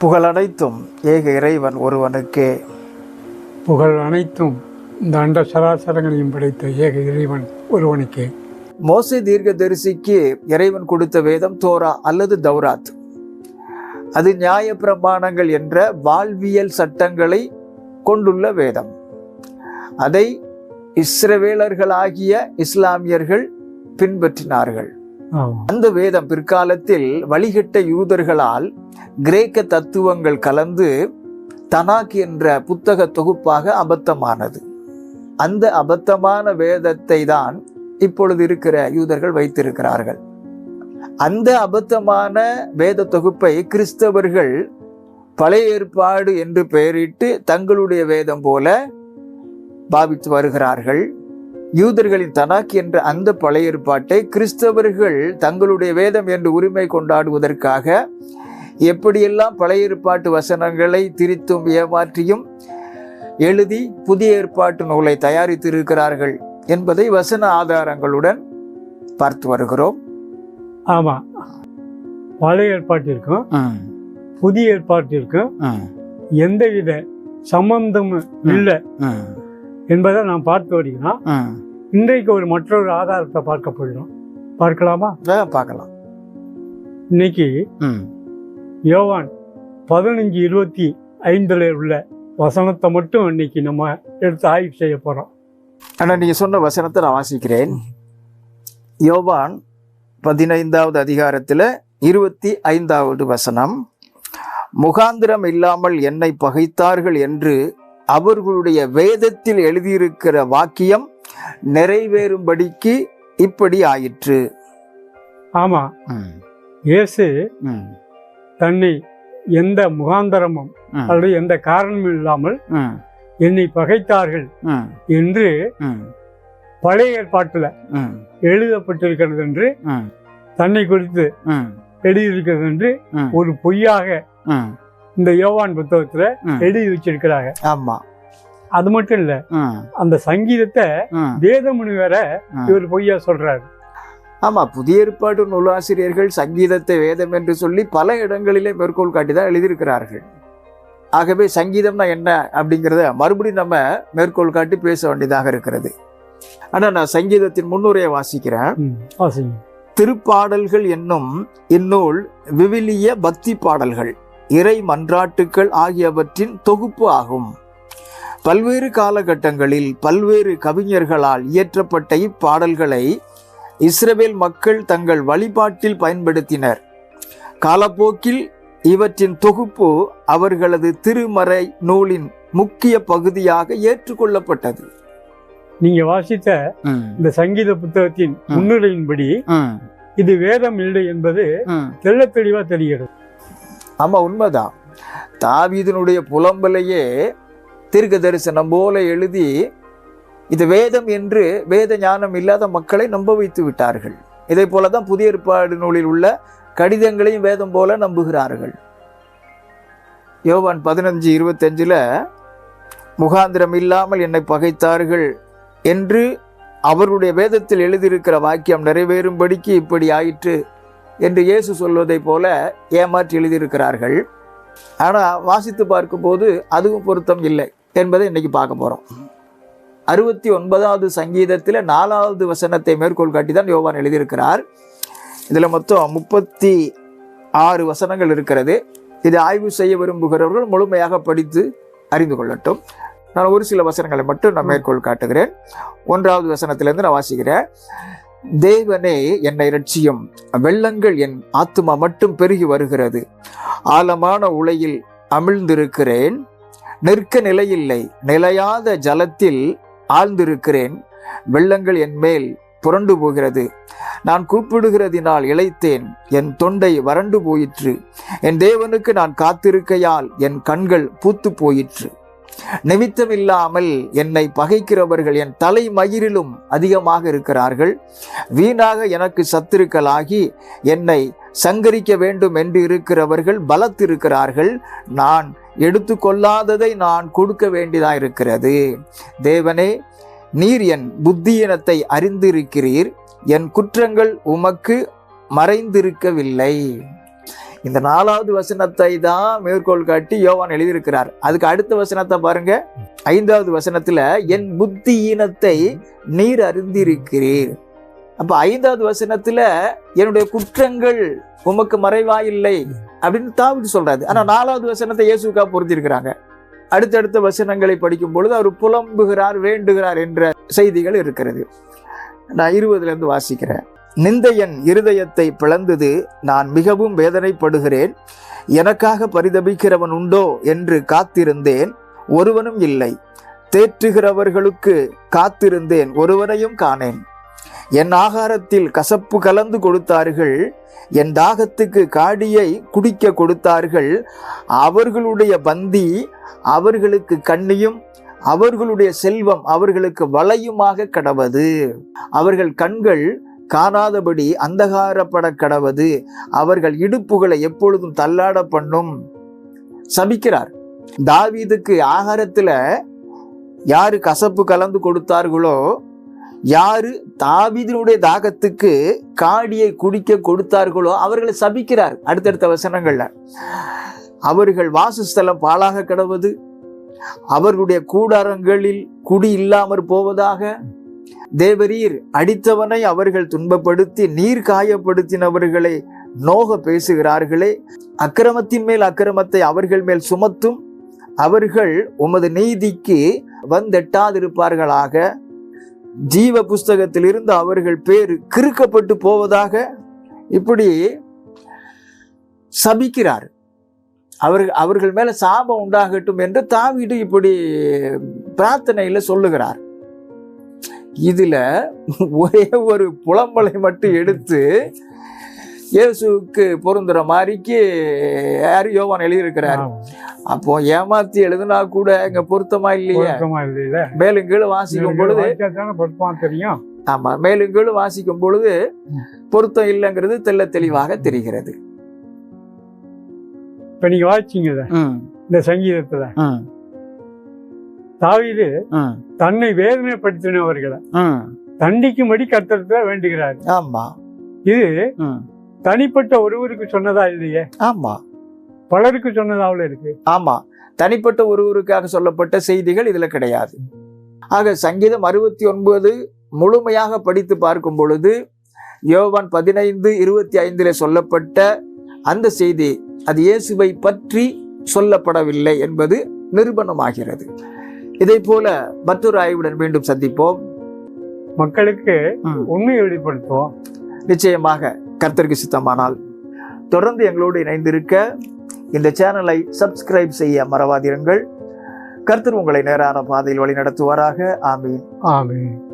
புகழனைத்தும் ஏக இறைவன் ஒருவனுக்கே. புகழ் அனைத்தும் இந்த அண்ட சராசரங்களையும் படைத்த ஏக இறைவன் ஒருவனுக்கே. மோசே தீர்க்கதரிசிக்கு இறைவன் கொடுத்த வேதம் தோரா அல்லது தௌராத். அது நியாய பிரமாணங்கள் என்ற வாழ்வியல் சட்டங்களை கொண்டுள்ள வேதம். அதை இஸ்ரவேலர்களாகிய இஸ்லாமியர்கள் பின்பற்றினார்கள். அந்த வேதம் பிற்காலத்தில் வழிகட்ட யூதர்களால் கிரேக்க தத்துவங்கள் கலந்து தனாக் என்ற புத்தக தொகுப்பாக அபத்தமானது. அந்த அபத்தமான வேதத்தை தான் இப்பொழுது இருக்கிற யூதர்கள் வைத்திருக்கிறார்கள். அந்த அபத்தமான வேத தொகுப்பை கிறிஸ்தவர்கள் பழைய ஏற்பாடு என்று பெயரிட்டு தங்களுடைய வேதம் போல பாவித்து வருகிறார்கள். யூதர்களின் தனாக் என்ற அந்த பழைய ஏற்பாட்டை கிறிஸ்தவர்கள் தங்களுடைய வேதம் என்று உரிமை கொண்டாடுவதற்காக எப்படியெல்லாம் பழைய ஏற்பாட்டு வசனங்களை திரித்தும் ஏமாற்றியும் எழுதி புதிய ஏற்பாட்டு நூலை தயாரித்திருக்கிறார்கள் என்பதை வசன ஆதாரங்களுடன் பார்த்து வருகிறோம். ஆமாம் பழைய ஏற்பாட்டிற்கும் புதிய ஏற்பாட்டிற்கும் எந்தவித சம்பந்தமும் இல்லை. என்பதை நாம் பார்த்து வருகிறோம் இன்றைக்கு ஒரு மற்றொரு ஆதாரத்தை பார்க்க போகிறோம். பார்க்கலாமா? பார்க்கலாம். இன்னைக்கு யோவான் பதினஞ்சு இருபத்தி ஐந்தில் உள்ள வசனத்தை மட்டும் இன்னைக்கு நம்ம எடுத்து ஆய்வு செய்ய போகிறோம் ஆனால் நீங்கள் சொன்ன வசனத்தை நான் வாசிக்கிறேன். யோவான் பதினைந்தாவது அதிகாரத்தில் இருபத்தி ஐந்தாவது வசனம் முகாந்திரம் இல்லாமல் என்னை பகைத்தார்கள் என்று அவர்களுடைய வேதத்தில் எழுதியிருக்கிற வாக்கியம் நிறைவேறும்படிக்கு இப்படி ஆயிற்று. ஆமாம் இயேசு தன்னை எந்த முகாந்தரமும் அல்லது எந்த காரணமும் இல்லாமல் என்னை பகைத்தார்கள் என்று பழைய ஏற்பாட்டில் எழுதப்பட்டிருக்கிறது என்று தன்னை குறித்து எழுதியிருக்கிறது என்று ஒரு பொய்யாக இந்த யோவான் புத்தகத்துல எழுதி வச்சிருக்கிறாங்க. ஆமா. அது மட்டும் இல்ல அந்த சங்கீதத்தை வேதமுனி வேற இவர் பொய்யா சொல்றாரு. ஆமா புதிய ஏற்பாடு நூலாசிரியர்கள் சங்கீதத்தை வேதம் என்று சொல்லி பல இடங்களிலே மேற்கோள் காட்டி தான் எழுதியிருக்கிறார்கள். ஆகவே சங்கீதம்னா என்ன அப்படிங்கிறத மறுபடியும் நம்ம மேற்கோள் காட்டி பேச வேண்டியதாக இருக்கிறது. ஆனா நான் சங்கீதத்தின் முன்னுரையை வாசிக்கிறேன். திருப்பாடல்கள் என்னும் இந்நூல் விவிலிய பக்தி பாடல்கள். இறை மன்றாட்டுக்கள் ஆகியவற்றின் தொகுப்பு ஆகும். பல்வேறு காலகட்டங்களில் பல்வேறு கவிஞர்களால் இயற்றப்பட்ட இப்பாடல்களை இஸ்ரவேல் மக்கள் தங்கள் வழிபாட்டில் பயன்படுத்தினர். காலப்போக்கில் இவற்றின் தொகுப்பு அவர்களது திருமறை நூலின் முக்கிய பகுதியாக ஏற்றுக்கொள்ளப்பட்டது. நீங்க வாசித்த இந்த சங்கீத புத்தகத்தின் முன்னுரையின்படி இது வேதம் இல்லை என்பது தெள்ளத் தெளிவா தெரிகிறது. ஆமாம் உண்மைதான். தாவீதனுடைய புலம்பலையே தீர்க்க தரிசனம் போல எழுதி இது வேதம் என்று வேத ஞானம் இல்லாத மக்களை நம்ப வைத்து விட்டார்கள். இதை போலதான் புதிய ஏற்பாடு நூலில் உள்ள கடிதங்களையும் வேதம் போல நம்புகிறார்கள். யோவான் பதினஞ்சு இருபத்தஞ்சில் முகாந்திரம் இல்லாமல் என்னை பகைத்தார்கள் என்று அவருடைய வேதத்தில் எழுதியிருக்கிற வாக்கியம் நிறைவேறும்படிக்கு இப்படி ஆயிற்று. என்று இயேசு சொல்வதைப் போல ஏமாற்றி எழுதியிருக்கிறார்கள். ஆனால் வாசித்து பார்க்கும்போது அதுவும் பொருத்தம் இல்லை என்பதை இன்னைக்கு பார்க்க போகிறோம் அறுபத்தி ஒன்பதாவது சங்கீதத்தில் நாலாவது வசனத்தை மேற்கோள் காட்டி தான் யோவான் எழுதியிருக்கிறார். இதில் மொத்தம் முப்பத்தி ஆறு வசனங்கள் இருக்கிறது. இதை ஆய்வு செய்ய விரும்புகிறவர்கள் முழுமையாக படித்து அறிந்து கொள்ளட்டும். நான் ஒரு சில வசனங்களை மட்டும் நான் மேற்கோள் காட்டுகிறேன். ஒன்றாவது வசனத்திலேருந்து நான் வாசிக்கிறேன். தேவனே என்னை ரட்சியும் வெள்ளங்கள் என் ஆத்துமா மட்டும் பெருகி வருகிறது. ஆழமான உலையில் அமிழ்ந்திருக்கிறேன். நிற்க நிலையில்லை. நிலையாத ஜலத்தில் ஆழ்ந்திருக்கிறேன். வெள்ளங்கள் என் மேல் புரண்டு போகிறது. நான் கூப்பிடுகிறதினால் இழைத்தேன் என் தொண்டை வறண்டு போயிற்று. என் தேவனுக்கு நான் காத்திருக்கையால் என் கண்கள் பூத்து போயிற்று. நிமித்தமில்லாமல் என்னை பகைக்கிறவர்கள் என் தலை மயிரிலும் அதிகமாக இருக்கிறார்கள். வீணாக எனக்கு சத்துருக்களாகி என்னை சங்கரிக்க வேண்டும் என்று இருக்கிறவர்கள் பலத்திருக்கிறார்கள். நான் எடுத்துக்கொள்ளாததை நான் கொடுக்க வேண்டியதாக இருக்கிறது தேவனே நீர் என் புத்தியினத்தை அறிந்திருக்கிறீர். என் குற்றங்கள் உமக்கு மறைந்திருக்கவில்லை. இந்த நாலாவது வசனத்தை தான் மேற்கோள் காட்டி யோவான் எழுதியிருக்கிறார். அதுக்கு அடுத்த வசனத்தை பாருங்க. ஐந்தாவது வசனத்துல என் புத்தியினத்தை நீர் அறிந்திருக்கிறீர். அப்ப ஐந்தாவது வசனத்துல என்னுடைய குற்றங்கள் உமக்கு மறைவா இல்லை அப்படின்னு தாவிட்டு சொல்றாரு. ஆனா நாலாவது வசனத்தை இயேசுக்கா பொருத்திருக்கிறாங்க அடுத்தடுத்த வசனங்களை படிக்கும் பொழுது அவர் புலம்புகிறார் வேண்டுகிறார் என்ற செய்திகள் இருக்கிறது. நான் இருபதுல இருந்து வாசிக்கிறேன். நிந்தையன் இருதயத்தை பிளந்தது நான் மிகவும் வேதனைப்படுகிறேன். எனக்காக பரிதபிக்கிறவன் உண்டோ என்று காத்திருந்தேன். ஒருவனும் இல்லை. தேற்றுகிறவர்களுக்கு காத்திருந்தேன். ஒருவரையும் காணேன். என் ஆகாரத்தில் கசப்பு கலந்து கொடுத்தார்கள். என் தாகத்துக்கு காடியை குடிக்க கொடுத்தார்கள். அவர்களுடைய பந்தி அவர்களுக்கு கண்ணியும் அவர்களுடைய செல்வம் அவர்களுக்கு வலையுமாக கடவது. அவர்கள் கண்கள் காணாதபடி அந்தகாரப்பட கடவது அவர்கள் இடுப்புகளை எப்பொழுதும் தள்ளாட பண்ணும். சபிக்கிறார் தாவீதுக்கு ஆகாரத்தில் யாரு கசப்பு கலந்து கொடுத்தார்களோ யாரு தாவீதினுடைய தாகத்துக்கு காடியை குடிக்க கொடுத்தார்களோ அவர்களை சபிக்கிறார். அடுத்தடுத்த வசனங்கள்ல அவர்கள் வாசஸ்தலம் பாலாக கிடவது அவர்களுடைய கூடாரங்களில் குடி இல்லாமற் போவதாக தேவரீர் அடித்தவனை அவர்கள் துன்பப்படுத்தி நீர் காயப்படுத்தினவர்களை நோக பேசுகிறார்களே. அக்கிரமத்தின் மேல் அக்கிரமத்தை அவர்கள் மேல் சுமத்தும் அவர்கள் உமது நீதிக்கு வந்தெட்டாதிருப்பார்களாக. ஜீவ புஸ்தகத்திலிருந்து அவர்கள் பேர் கிறுக்கப்பட்டு போவதாக இப்படி சபிக்கிறார். அவர்கள் அவர்கள் மேல சாபம் உண்டாகட்டும் என்று தாவிடு இப்படி பிரார்த்தனையில சொல்லுகிறார். இதுல ஒரே ஒரு புலம்பலை மட்டும் எடுத்து இயேசுவுக்கு பொருந்துற மாதிரிக்கு யாரு யோவான் எழுதியிருக்கிறார். அப்போ ஏமாத்தி எழுதுனா கூட இங்க பொருத்தமா இல்லையே? மேலும் கீழே வாசிக்கும் பொழுது தெரியும்? ஆமா மேலும் கீழும் வாசிக்கும் பொழுது பொருத்தம் இல்லைங்கிறது தெள்ள தெளிவாக தெரிகிறது. இப்ப நீங்க வாசிச்சீங்கல்ல இந்த சங்கீதத்துல. தாவீது தன்னை வேதனைப்படுத்தினவர்களை தண்டிக்கும்படி கர்த்தத்தை வேண்டுகிறார். ஆமா. இது தனிப்பட்ட ஒருவருக்கு சொன்னதா இல்லையே? ஆமா. பலருக்கு சொன்னதாவில் இருக்கு. ஆமா. தனிப்பட்ட ஒருவருக்காக சொல்லப்பட்ட செய்திகள் இதுல கிடையாது. ஆக சங்கீதம் அறுபத்தி ஒன்பது முழுமையாக படித்து பார்க்கும் பொழுது யோவான் பதினைந்து இருபத்தி ஐந்திலே சொல்லப்பட்ட அந்த செய்தி அது இயேசுவை பற்றி சொல்லப்படவில்லை என்பது நிரூபணமாகிறது. இதை போல மற்றொரு ஆய்வுடன் மீண்டும் சந்திப்போம். மக்களுக்கு. உண்மையை வெளிப்படுத்துவோம். நிச்சயமாக கர்த்தருக்கு சித்தமானால். தொடர்ந்து எங்களோடு இணைந்திருக்க இந்த சேனலை சப்ஸ்கிரைப் செய்ய மறவாதிருங்கள். கர்த்தர் உங்களை நேரான பாதையில் வழி நடத்துவாராக ஆமீன். ஆமென்.